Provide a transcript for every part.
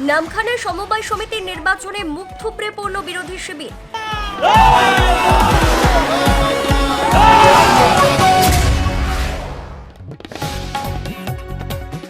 নামখানার সমবায় সমিতির নির্বাচনে মুখ থুবড়ে পড়ল বিরোধী শিবির।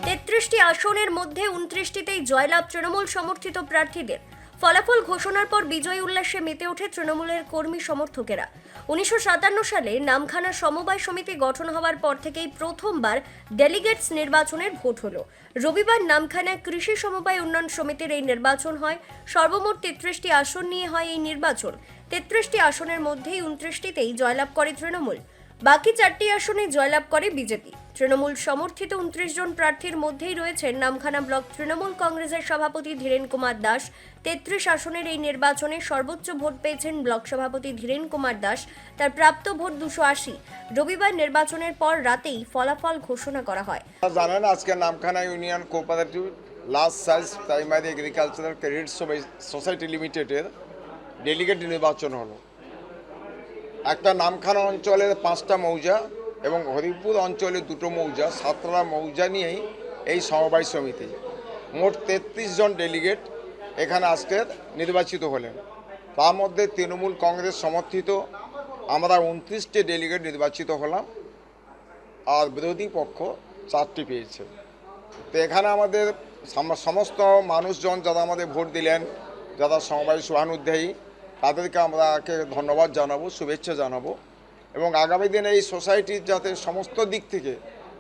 তেত্রিশটি আসনের মধ্যে উনত্রিশটিতেই জয়লাভ তৃণমূল সমর্থিত প্রার্থীদের। ফলাফল ঘোষণার পর বিজয় উল্লাসে মেতে ওঠে তৃণমূলের কর্মী সমর্থকেরা। উনিশশো সাতান্ন সালে নামখানা সমবায় সমিতি গঠন হওয়ার পর থেকেই প্রথমবার ডেলিগেটস নির্বাচনের ভোট হলো। রবিবার নামখানা কৃষি সমবায় উন্নয়ন সমিতির এই নির্বাচন হয়। সর্বমোট তেত্রিশটি আসন নিয়ে হয় এই নির্বাচন। তেত্রিশটি আসনের মধ্যেই উনত্রিশটিতেই জয়লাভ করে তৃণমূল। বাকি চারটি আসনে জয়লাভ করে বিজেপি। তৃণমূল সমর্থিত উনত্রিশ জন প্রার্থীর মধ্যেই রয়েছেন নামখানা ব্লক তৃণমূল কংগ্রেসের সভাপতি ধীরেন কুমার দাস। তেত্রিশ আসনের এই নির্বাচনে সর্বোচ্চ ভোট পেয়েছেন ব্লক সভাপতি ধীরেন কুমার দাস। তার প্রাপ্ত ভোট দুশো আশি। রবিবার নির্বাচনের পর রাতেই ফলাফল ঘোষণা করা হয়। জানেন আজকে Namkhana union cooperative, last size primary agricultural credit society লিমিটেডের ডেলিগেট নির্বাচন হলো। একটা নামখানা অঞ্চলের পাঁচটা মৌজা এবং হরিপুর অঞ্চলে দুটো মৌজা সাতটা মৌজা নিয়েই এই সমবায় সমিতি। মোট তেত্রিশ জন ডেলিগেট এখানে আজকে নির্বাচিত হলেন। তার মধ্যে তৃণমূল কংগ্রেস সমর্থিত। আমরা উনত্রিশটি ডেলিগেট নির্বাচিত হলাম। আর বিরোধী পক্ষ চারটি পেয়েছে। তো এখানে আমাদের সাম- সমস্ত মানুষজন যারা আমাদের ভোট দিলেন, যারা সমবায় সহানুধ্যায়ী তাদেরকে আমরাকে ধন্যবাদ জানাব, শুভেচ্ছা জানাব। এবং আগামী দিনে এই সোসাইটির যাতে সমস্ত দিক থেকে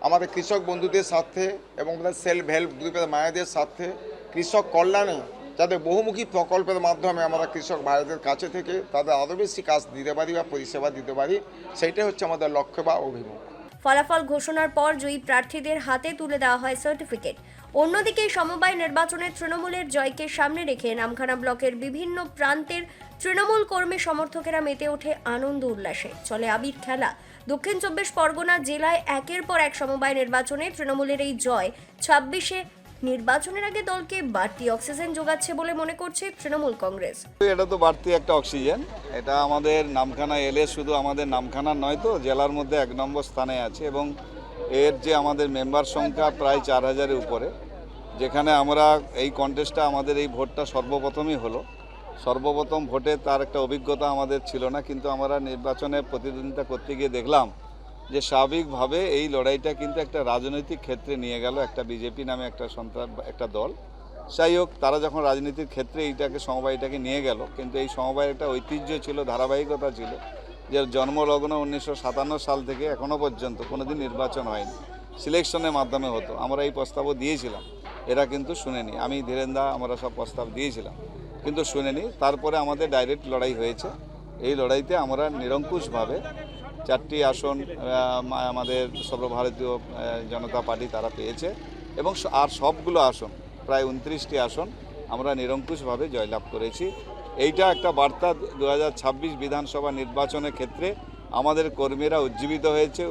আমাদের কৃষক বন্ধুদের স্বার্থে এবং তাদের সেলফ হেল্প গ্রুপের মায়েদের স্বার্থে, কৃষক কল্যাণে যাতে বহুমুখী প্রকল্পের মাধ্যমে আমরা কৃষক ভাইদের কাছে থেকে তাদের আরও বেশি কাজ দিতে পারি বা পরিষেবা দিতে পারি, সেইটাই হচ্ছে আমাদের লক্ষ্য বা অভিমুখ। ফলাফল ঘোষণার পর জয়ী প্রার্থীদের হাতে তুলে দেওয়া হয় সার্টিফিকেট অন্যদিকে সমবায় নির্বাচনে তৃণমূলের জয়কে সামনে রেখে নামখানা ব্লকের বিভিন্ন প্রান্তের তৃণমূল কর্মী সমর্থকেরা মেতে ওঠে আনন্দ উল্লাসে। চলে আবির খেলা। দক্ষিণ চব্বিশ পরগনা জেলায় একের পর এক সমবায় নির্বাচনে তৃণমূলের এই জয় ছাব্বিশে নির্বাচনের আগে দলকে বাড়তি অক্সিজেন যোগাচ্ছে বলে মনে করছে তৃণমূল কংগ্রেস। এটা তো বাড়তি একটা অক্সিজেন। এটা আমাদের নামখানা এলে শুধু আমাদের নামখানা নয় তো, জেলার মধ্যে এক নম্বর স্থানে আছে এবং এর যে আমাদের মেম্বার সংখ্যা প্রায় চার হাজারের উপরে। যেখানে আমরা এই কন্টেস্টটা আমাদের এই ভোটটা সর্বপ্রথমই হলো। সর্বপ্রথম ভোটে তার একটা অভিজ্ঞতা আমাদের ছিল না, কিন্তু আমরা নির্বাচনে প্রতিদ্বন্দ্বিতা করতে গিয়ে দেখলাম যে স্বাভাবিকভাবে এই লড়াইটা কিন্তু একটা রাজনৈতিক ক্ষেত্রে নিয়ে গেল, একটা বিজেপি নামে একটা সন্ত্রাস, একটা দল। যাই হোক, তারা যখন রাজনীতির ক্ষেত্রে এইটাকে, সমবায়টাকে নিয়ে গেল, কিন্তু এই সমবায়ের একটা ঐতিহ্য ছিল, ধারাবাহিকতা ছিল যে জন্মলগ্ন উনিশশো সাতান্ন সাল থেকে এখনও পর্যন্ত কোনোদিন নির্বাচন হয়নি। সিলেকশনের মাধ্যমে হতো। আমরা এই প্রস্তাবও দিয়েছিলাম। এরা কিন্তু শুনেনি। আমি ধীরেন্দা, আমরা সব প্রস্তাব দিয়েছিলাম। কিন্তু শুনেনি। তারপরে আমাদের ডাইরেক্ট লড়াই হয়েছে। এই লড়াইতে আমরা নিরঙ্কুশভাবে চারটি আসন আমাদের সর্বভারতীয় জনতা পার্টি তারা পেয়েছে এবং আর সবগুলো আসন, প্রায় উনত্রিশটি আসন আমরা নিরঙ্কুশভাবে জয়লাভ করেছি। এইটা একটা বার্তা দু হাজার ছাব্বিশ বিধানসভা নির্বাচনের ক্ষেত্রে আমাদের কর্মীরা উজ্জীবিত হয়েছে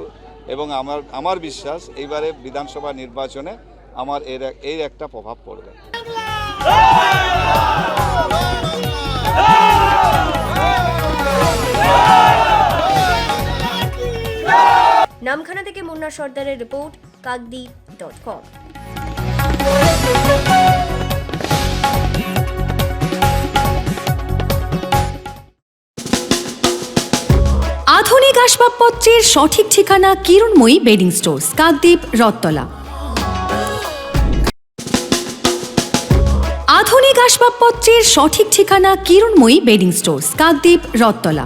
এবং আমার আমার বিশ্বাস এইবারে বিধানসভা নির্বাচনে আমার এর এর একটা প্রভাব পড়বে। নামখানা থেকে মুন্না সর্দারের রিপোর্ট কাকদি ডট কম আধুনিক আসবাবপত্রের সঠিক ঠিকানা কিরণময়ী বেডিং স্টোর্স কাকদ্বীপ রত্তলা আধুনিক আসবাবপত্রের সঠিক ঠিকানা কিরণময়ী বেডিং স্টোর্স কাকদ্বীপ রত্তলা